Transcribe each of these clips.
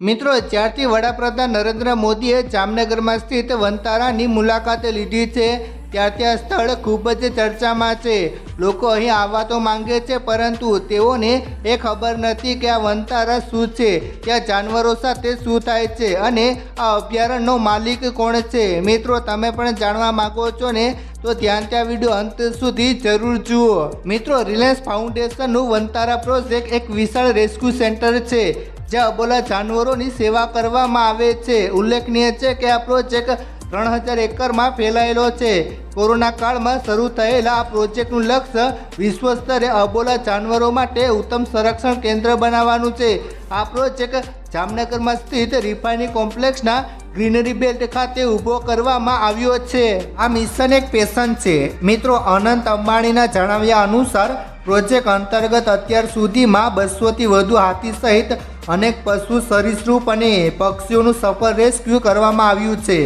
મિત્રો જ્યારથી વડાપ્રધાન નરેન્દ્ર મોદીએ જામનગરમાં સ્થિત વનતારાની મુલાકાતે લીધી છે. ત્યારથી આ સ્થળ ખૂબ જ ચર્ચામાં છે. લોકો અહીં આવવા તો માંગે છે, પરંતુ તેઓને એ ખબર નથી કે આ વનતારા શું છે. ત્યાં જાનવરો સાથે શું થાય છે અને આ અભયારણ્યનો માલિક કોણ છે? મિત્રો, તમે પણ જાણવા માંગો છો ને? તો ધ્યાન ત્યાં વીડિયો અંત સુધી જરૂર જુઓ. મિત્રો, રિલાયન્સ ફાઉન્ડેશનનું વનતારા પ્રોજેક્ટ એક વિશાળ રેસ્ક્યુ સેન્ટર છે. જ્યાં અબોલા જાનવરોની સેવા કરવામાં આવે છે. ઉલ્લેખનીય છે કે આ પ્રોજેક્ટ ત્રણ હજાર એકરમાં ફેલાયેલો છે. કોરોના કાળમાં શરૂ થયેલા આ પ્રોજેક્ટનું લક્ષ્ય વિશ્વ સ્તરે અબોલા જાનવરો માટે ઉત્તમ સંરક્ષણ કેન્દ્ર બનાવવાનું છે. આ પ્રોજેક્ટ જામનગરમાં સ્થિત રિફાઇનિંગ કોમ્પ્લેક્સના ગ્રીનરી બેલ્ટ ખાતે ઊભો કરવામાં આવ્યો છે. આ મિશન એક પેશન છે. મિત્રો, અનંત અંબાણીના જણાવ્યા અનુસાર પ્રોજેક્ટ અંતર્ગત અત્યાર સુધીમાં બસોથી વધુ હાથી સહિત અનેક પશુ સરીસૃપ અને પક્ષીઓનું સફળ રેસ્ક્યુ કરવામાં આવ્યું છે.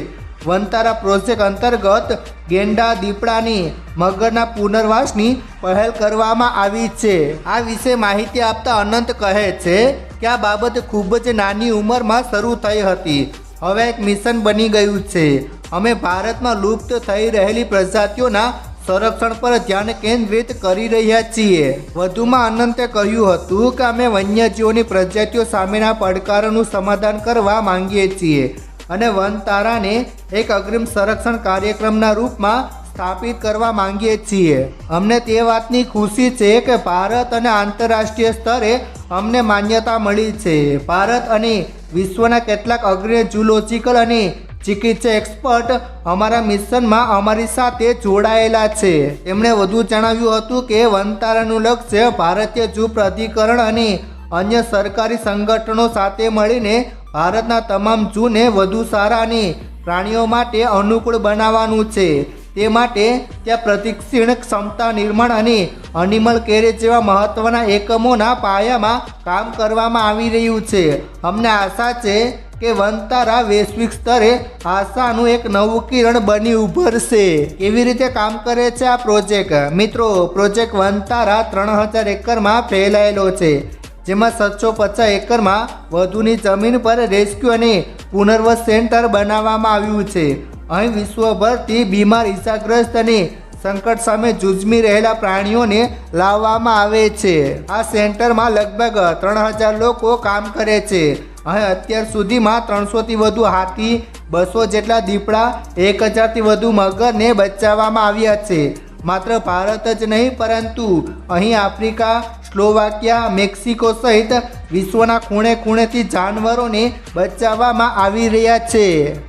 વનતારા પ્રોજેક્ટ અંતર્ગત ગેંડા દીપડાની મગરના પુનર્વાસની પહેલ કરવામાં આવી છે. આ વિશે માહિતી આપતા અનંત કહે છે કે આ બાબત ખૂબ જ નાની ઉંમરમાં શરૂ થઈ હતી. હવે એક મિશન બની ગયું છે. અમે ભારતમાં લુપ્ત થઈ રહેલી પ્રજાતિઓના સંરક્ષણ પર ધ્યાન કેન્દ્રિત કરી રહ્યા છીએ. વધુમાં અનંતે કહ્યું હતું કે અમે વન્યજીવોની પ્રજાતિઓ સામેના પડકારોનું સમાધાન કરવા માંગીએ છીએ અને વનતારાને એક અગ્રિમ સંરક્ષણ કાર્યક્રમના રૂપમાં સ્થાપિત કરવા માંગીએ છીએ. અમને તે વાતની ખુશી છે કે ભારત અને આંતરરાષ્ટ્રીય સ્તરે અમને માન્યતા મળી છે. ભારત અને વિશ્વના કેટલાક અગ્રણી જુલોજિકલ અને ચિકિત્સા એક્સપર્ટ અમારા મિશનમાં અમારી સાથે જોડાયેલા છે. તેમણે વધુ જણાવ્યું હતું કે, વનતારાનું લક્ષ્ય ભારતીય જૂ પ્રાધિકરણ અને અન્ય સરકારી સંગઠનો સાથે મળીને ભારતના તમામ જૂને વધુ સારા અને પ્રાણીઓ માટે અનુકૂળ બનાવવાનું છે. તે માટે ત્યાં પ્રતિક્ષીણ ક્ષમતા નિર્માણ અને અનિમલ કેરેજ જેવા મહત્ત્વના એકમોના પાયામાં કામ કરવામાં આવી રહ્યું છે. અમને આશા છે કે વનતારા વૈશ્વિક સ્તરે આશાનું એક નવું કિરણ બની ઉભરશે. કેવી રીતે કામ કરે છે આ પ્રોજેક્ટ? મિત્રો, પ્રોજેક્ટ વનતારા ત્રણ હજાર એકરમાં ફેલાયેલો છે, જેમાં સાતસો પચાસ એકરમાં વધુની જમીન પર રેસ્ક્યુ અને પુનર્વસ સેન્ટર બનાવવામાં આવ્યું છે. અહીં વિશ્વભરથી બીમાર ઇજાગ્રસ્ત અને સંકટ સામે જૂઝમી રહેલા પ્રાણીઓને લાવવામાં આવે છે. આ સેન્ટરમાં લગભગ ત્રણ હજાર લોકો કામ કરે છે. અહીં અત્યાર સુધીમાં ત્રણસોથી વધુ હાથી, બસો જેટલા દીપડા, એક હજારથી વધુ મગરને બચાવવામાં આવ્યા છે. માત્ર ભારત જ નહીં, પરંતુ અહીં આફ્રિકા, સ્લોવાકિયા, મેક્સિકો સહિત વિશ્વના ખૂણે ખૂણેથી જાનવરોને બચાવવામાં આવી રહ્યા છે.